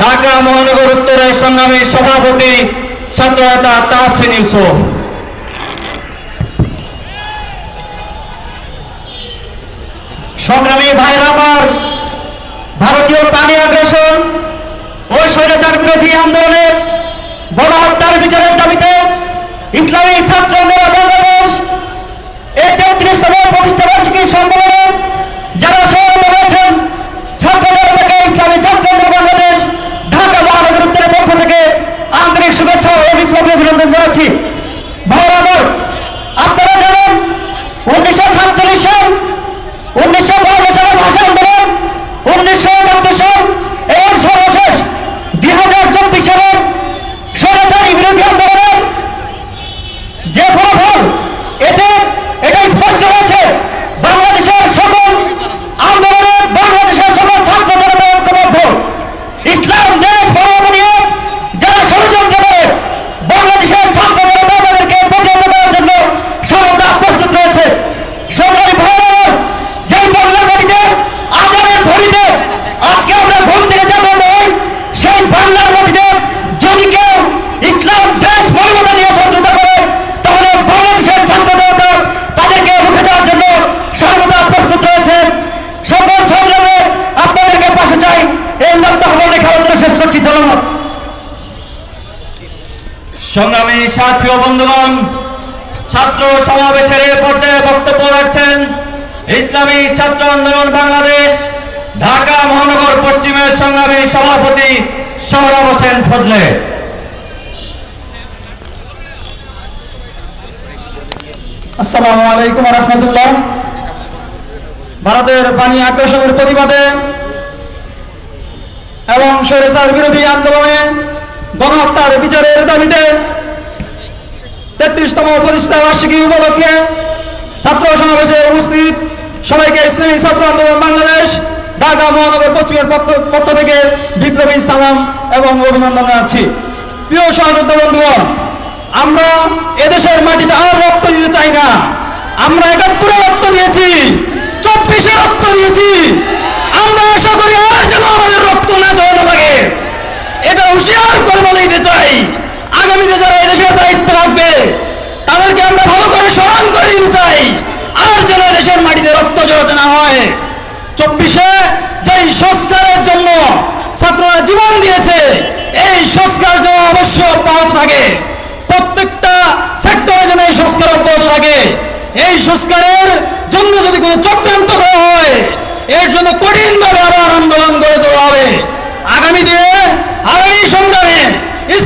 ঢাকা মহানগর উত্তরের সংগ্রামী সভাপতি ছাত্রনেতা তাহসিন ইউসুফ। সংগ্রামী ভাইয়ের আমার, ভারতীয় পানি আগ্রাসন ও স্বৈরাচার বিরোধী আন্দোলনে গণহত্যার বিচারের দাবিতে ইসলামী ছাত্র আন্দোলন বাংলাদেশ এই তেত্রিশতম প্রতিষ্ঠা বার্ষিকী সম্মেলনে যারা সমাবেত হয়েছেন ছাত্রদের থেকে ইসলামী ছাত্র আন্দোলন বাংলাদেশ ঢাকা মহানগর উত্তরের পক্ষ থেকে আন্তরিক শুভেচ্ছা ও বিপ্লবী অভিনন্দন জানাচ্ছি ভাইয়ের আমার আপনারা জানেন উনিশশো সাতচল্লিশ সাল উনিশশো বাহান্ন সালের ভাষা আন্দোলন উনিশশো একাত্তর সাল এবং সর্বশেষ দুই হাজার চব্বিশ সালের স্বৈরাচারী বিরোধী আন্দোলনের যে ফলাফল এতে এটা স্পষ্ট হয়েছে বাংলাদেশের সকল আন্দোলনে বাংলাদেশের সকল ছাত্র জনতা ঐক্যবদ্ধ ইসলাম দেশ বড় নিয়ে যারা ষড়যন্ত্র করে বাংলাদেশের ছাত্র জনতা তাদেরকে প্রতিহত করার জন্য সর্বদা প্রস্তুত রয়েছে সরকারি ভয়াবহ যেই বাংলার মাটিতে আজানের ধরিতে আজকে আমরা ঘুম থেকে জানতে নয় সেই বাংলার মাটিতে যদি কেউ ইসলাম দেশ মানবতা নিয়ে শত্রুতা করে তাহলে বাংলাদেশের ছাত্র জনতা তাদেরকে রুখে দেওয়ার জন্য সর্বদা প্রস্তুত রয়েছে সকল সংগ্রামে আপনাদেরকে পাশে চাই এই উদাত্ত আহ্বান রেখে আলোচনা শেষ করছি ধন্যবাদ সংগ্রামী সাথী ও বন্ধুগণ, ছাত্র সমাবেশের পর্যায়ে বক্তব্য রাখছেন ইসলামী ছাত্র আন্দোলন বাংলাদেশ, ঢাকা মহানগর পশ্চিমের সংগ্রামী সভাপতি সোহরাব হোসেন ফজলে। আসসালামু আলাইকুম রহমতুল্লাহ। ভারতের পানি আগ্রাসনের প্রতিবাদে এবং স্বৈরাচার বিরোধী আন্দোলনে গণহত্যার বিচারের দাবিতে তেত্রিশতম প্রতিষ্ঠা বার্ষিকী উপলক্ষে ছাত্র সমাবেশে উপস্থিত সবাইকে ইসলামী ছাত্র আন্দোলন বাংলাদেশ, ঢাকা মহানগর পশ্চিমের পক্ষ- থেকে বিপ্লবী সালাম এবং অভিনন্দন জানাচ্ছি। প্রিয় সহযোদ্ধা বন্ধুগণ, আমরা এদেশের মাটিতে আর রক্ত দিতে চাই না। আমরা একাত্তরে রক্ত দিয়েছি, চব্বিশে রক্ত দিয়েছি। আমরা আশা করি আর যেন আমাদের রক্ত না জড়ানো লাগে। এটা হুশিয়ার করে বলে দিতে চাই। আগামীতে যারা এদেশের দায়িত্ব রাখবে তাদেরকে আমরা ভালো করে স্মরণ করে দিতে চাই। আর যেন দেশের মাটিতে রক্ত জড়াতে না হয়। চব্বিশে যেই সংস্কারের জন্য ছাত্ররা জীবন দিয়েছে, এই সংস্কার যেন অবশ্যই অব্যাহত থাকে। প্রত্যেকটা সেক্টরে যেন এই সংস্কার অব্যাহত থাকে। এই সংস্কারের জন্য যদি কোনো চক্রান্ত করা হয়, এর জন্য কঠিনভাবে আবার আন্দোলন গড়ে তোলা হবে। আগামী দিনে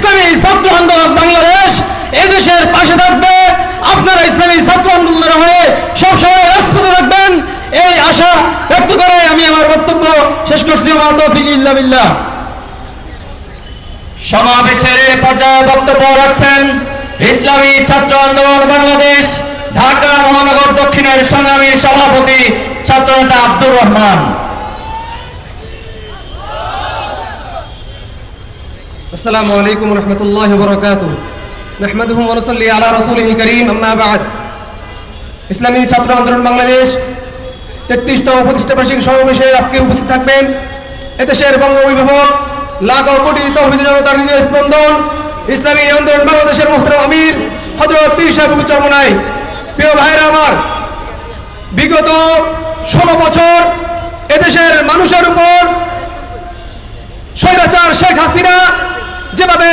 ইসলামী ছাত্র আন্দোলন বাংলাদেশ এদেশের পাশে থাকবে। আপনারা ইসলামী ছাত্র আন্দোলনের হয়ে সবসময় রাজপথে থাকবেন। এই আশা ব্যক্ত করে আমি আমার বক্তব্য শেষ করছি। বিল্লাহ। সমাবেশের পর্যায়ে বক্তব্য রাখছেন ইসলামী ছাত্র আন্দোলন বাংলাদেশ, ঢাকা মহানগর দক্ষিণের সংগ্রামী সভাপতি ছাত্রনেতা আব্দুর রহমান। আসসালামু আলাইকুম রহমতুল্লাহ বরকাত মেহমদুম রসল্লি আলা রসুল করিম আম্মাবাদ ইসলামী ছাত্র আন্দোলন বাংলাদেশ, তেত্রিশতম প্রতিষ্ঠা বার্ষিক সমাবেশে আজকে উপস্থিত থাকবেন এদেশের বঙ্গ অভিভাবক, লাখ কোটি তহবিদ জনতার হৃদয় স্পন্দন, ইসলামী আন্দোলন বাংলাদেশের মোহতারাম আমির হজরত পীর সাহেব চরমনাই। প্রিয় ভাইরা আমার, বিগত ষোলো বছর এদেশের মানুষের উপর স্বৈরাচার শেখ হাসিনা যেভাবে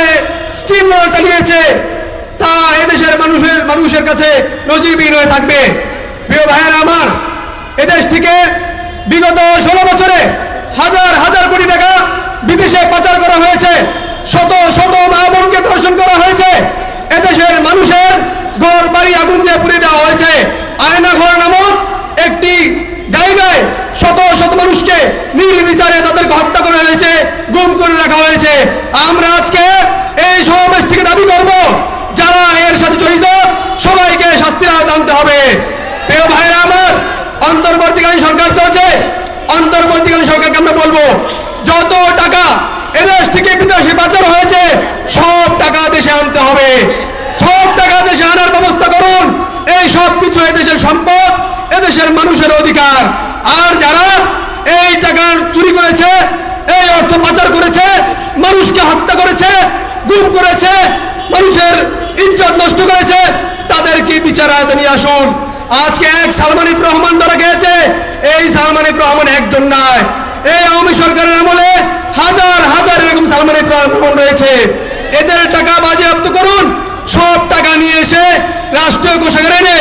স্টিম রোল চালিয়েছে, তা এদেশের মানুষের মানুষের কাছে নজিরবিহীন হয়ে থাকবে। প্রিয় ভাইয়েরা আমার, এদেশ থেকে বিগত ষোলো বছরে হাজার হাজার কোটি টাকা বিদেশে পাচার করা হয়েছে। শত শত মা বোনকে ধর্ষণ করা হয়েছে। এদেশের মানুষের ঘর বাড়ি আগুন দিয়ে পুড়িয়ে দেওয়া হয়েছে। আয়না ঘর নামক একটি জায়গায় শত শত মানুষকে নির্বিচারে তাদেরকে হত্যা করা হয়েছে। গুম করে রাখা হয়েছে। আমরা আজকে এই সমাবেশ থেকে দাবি করব, যারা এর সাথে জড়িত, সবাইকে শাস্তির আওতায় আনতে হবে। প্রিয় ভাইরা আমার, অন্তর্বর্তীকালীন সরকার চলছে। অন্তর্বর্তীকালীন সরকারকে আমরা বলব, যত টাকা এদেশ থেকে বিদেশে পাচার হয়েছে, সব টাকা দেশে আনতে হবে। সব টাকা দেশে আনার ব্যবস্থা করুন। এই সব কিছু এদেশের সম্পদ, এদেশের মানুষের অধিকার। আর যারা এই টাকা চুরি করেছে এই অর্থ পাচার করেছে, মানুষকে হত্যা করেছে, গুম করেছে, মানুষের ইজ্জত নষ্ট করেছে তাদেরকে বিচার আয়তে নিয়ে আসুন। আজকে এক সালমানিফ রহমান ধরা গিয়েছে। এই সালমানিফ রহমান একজন নয়। এই আওয়ামী সরকারের আমলে হাজার হাজার এরকম সালমানিফ রহমান রয়েছে। এদের টাকা বাজেয়াপ্ত করুন। সব টাকা নিয়ে এসে রাষ্ট্রীয় কোষাগারে এনে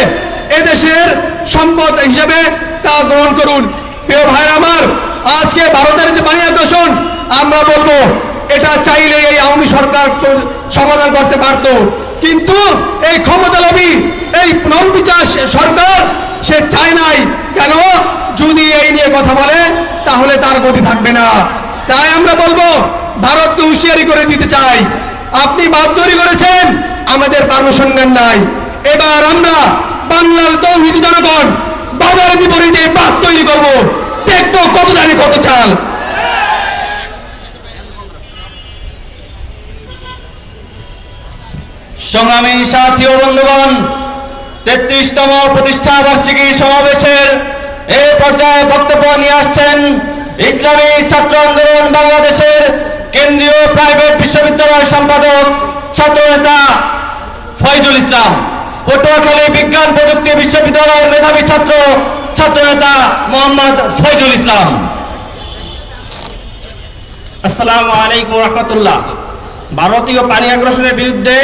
এদেশের সম্পদ হিসেবে তা গ্রহণ করুন। প্রিয় ভাই আমার আজকে ভারতের যে পানি আগ্রাসন আমরা বলব, এটা চাইলে এই আওয়ামী সরকার কর- সমাধান করতে পারত। কিন্তু এই ক্ষমতা লবি এই নরবিচার সরকার, সে চায় নাই। কেন? যদি এই নিয়ে কথা বলে, তাহলে তার গতি থাকবে না। তাই আমরা বলব, ভারতকে হুঁশিয়ারি করে দিতে চাই। আপনি বাদ তৈরি করেছেন, আমাদের পারমিশন নেন নাই। এবার আমরা বাংলার তৌহিদি জনগণ বাজার বিপরীতে বাদ তৈরি করব। দেখব কত দাঁড়িয়ে কত চাল। সংগ্রামী সাথী ও বন্ধুগণ, তেত্রিশতম প্রতিষ্ঠা বার্ষিকী সমাবেশের এই পর্যায়ে বক্তব্য নিয়ে আসছেন ইসলামী ছাত্র আন্দোলন বাংলাদেশের কেন্দ্রীয় প্রাইভেট বিশ্ববিদ্যালয় সম্পাদক ছাত্র নেতা ফয়জুল ইসলাম, পটুয়াখালী বিজ্ঞান প্রযুক্তি বিশ্ববিদ্যালয়ের মেধাবী ছাত্র ছাত্র নেতা মোহাম্মদ ফয়জুল ইসলাম। আসসালামু আলাইকুম রহমতুল্লাহ। ভারতীয় পানি আগ্রাসনের বিরুদ্ধে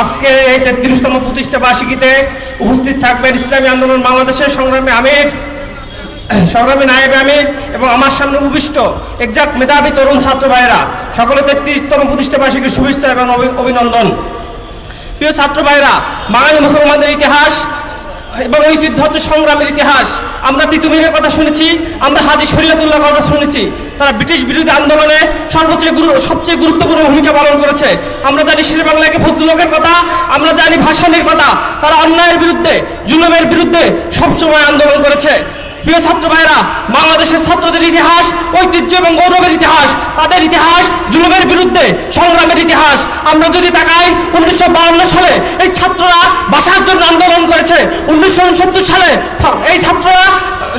আজকে এই তেত্রিশতম প্রতিষ্ঠা বার্ষিকীতে উপস্থিত থাকবেন ইসলামী আন্দোলন বাংলাদেশের সংগ্রামী আমির, সংগ্রামী নায়েব আমির এবং আমার সামনে উপবিষ্ট একজাক মেধাবী তরুণ ছাত্র ভাইয়েরা। সকলে তেত্রিশতম প্রতিষ্ঠা বার্ষিকীর শুভেচ্ছা এবং অভিনন্দন। প্রিয় ছাত্র ভাইরা বাঙালি মুসলমানদের ইতিহাস এবং ঐতিহ্য হচ্ছে সংগ্রামের ইতিহাস। আমরা তিতুমিরের কথা শুনেছি, আমরা হাজি শরীয়তুল্লাহ কথা শুনেছি। তারা ব্রিটিশ বিরোধী আন্দোলনে সর্বোচ্চ সবচেয়ে গুরুত্বপূর্ণ ভূমিকা পালন করেছে। আমরা জানি শের বাংলাকে ফজলুলকের কথা, আমরা জানি ভাষণের কথা, তারা অন্যায়ের বিরুদ্ধে, জুলুমের বিরুদ্ধে সবসময় আন্দোলন করেছে। প্রিয় ছাত্র ভাইরা বাংলাদেশের ছাত্রদের ইতিহাস, ঐতিহ্য এবং গৌরবের ইতিহাস, তাদের ইতিহাস জুলুমের বিরুদ্ধে সংগ্রামের ইতিহাস। আমরা যদি তাকাই, উনিশশো সালে এই ছাত্ররা বাসার জন্য আন্দোলন করেছে। উনিশশো উনসত্তর সালে এই ছাত্ররা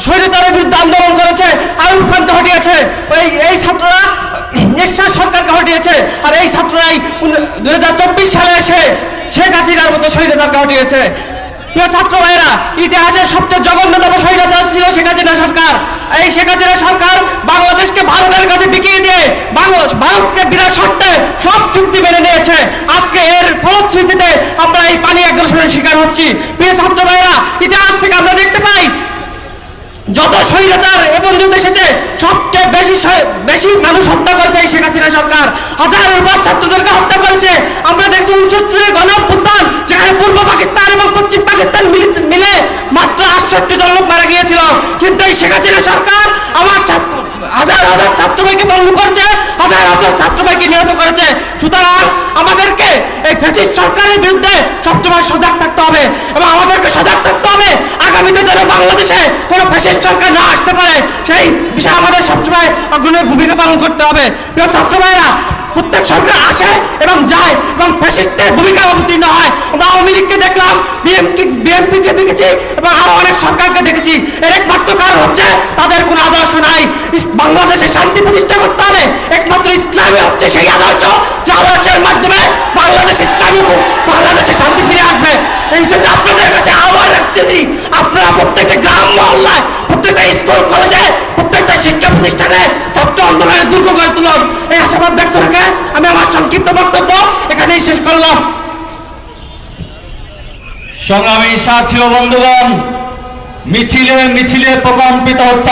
স্বৈরাচারের বিরুদ্ধে আন্দোলন করেছে আয়ুব খানকে হটিয়েছে এই এই ছাত্ররা এরশাদ সরকারকে হটিয়েছে। আর এই ছাত্ররাই দুই হাজার চব্বিশ সালে এসে শেখ হাসিনার মতো স্বৈরাচারকে হটিয়েছে। প্রিয় ছাত্র ভাইরা ইতিহাসের সবচেয়ে জঘন্যতম স্বৈরাচার ছিল শেখ হাসিনা সরকার। এই শেখ হাসিনা সরকার বাংলাদেশকে ভারতের কাছে বিকিয়ে দিয়ে বাংলাদেশ, ভারতকে বিনা শর্তে সব চুক্তি মেনে নিয়েছে। আজকে এর ফলশ্রুতিতে আমরা এই পানি আগ্রাসনের শিকার হচ্ছি। প্রিয় ছাত্র ভাইরা ইতিহাস থেকে আমরা দেখতে পাই, যত স্বৈরাচার এ পর্যন্ত এসেছে, সবচেয়ে বেশি বেশি মানুষ হত্যা করেছে এই শেখ হাসিনা সরকার। হাজারের পর ছাত্রদেরকে হত্যা করেছে। হাসিনা সরকার আমার ছাত্র, হাজার হাজার ছাত্র ভাইকে বন্ধ করেছে, হাজার হাজার ছাত্র ভাইকে নিহত করেছে। সুতরাং আমাদেরকে এই ফ্যাসিস্ট সরকারের বিরুদ্ধে সবসময় সজাগ থাকতে হবে এবং আমাদেরকে সজাগ থাকতে হবে। আগামীতে যেন বাংলাদেশে কোনো ফ্যাসিস্ট সরকার না আসতে পারে, সেই বিষয়ে আমাদের সবসময় অগ্রণী ভূমিকা পালন করতে হবে। প্রিয় ছাত্র ভাইরা প্রত্যেক সরকার আসে এবং যায় এবং ফ্যাসিস্টের ভূমিকা অবতীর্ণ হয়। আওয়ামী লীগকে দেখলাম বিএমপি বিএনপিকে দেখেছি এবং আরও অনেক সরকারকে দেখেছি। এর একমাত্র কারণ হচ্ছে তাদের কোনো আদর্শ নাই। বাংলাদেশে শান্তি প্রতিষ্ঠা করতে হবে। একমাত্র ইসলামী হচ্ছে সেই আদর্শ, যে আদর্শের মাধ্যমে বাংলাদেশ ইসলামী বাংলাদেশে শান্তি ফিরে আসবে। এই জন্য আপনাদের কাছে আবার রাখতেছি আপনারা প্রত্যেকটা গ্রাম সংগ্রামী সাথী ও বন্ধুগণ মিছিলে মিছিলে প্রকম্পিত হচ্ছে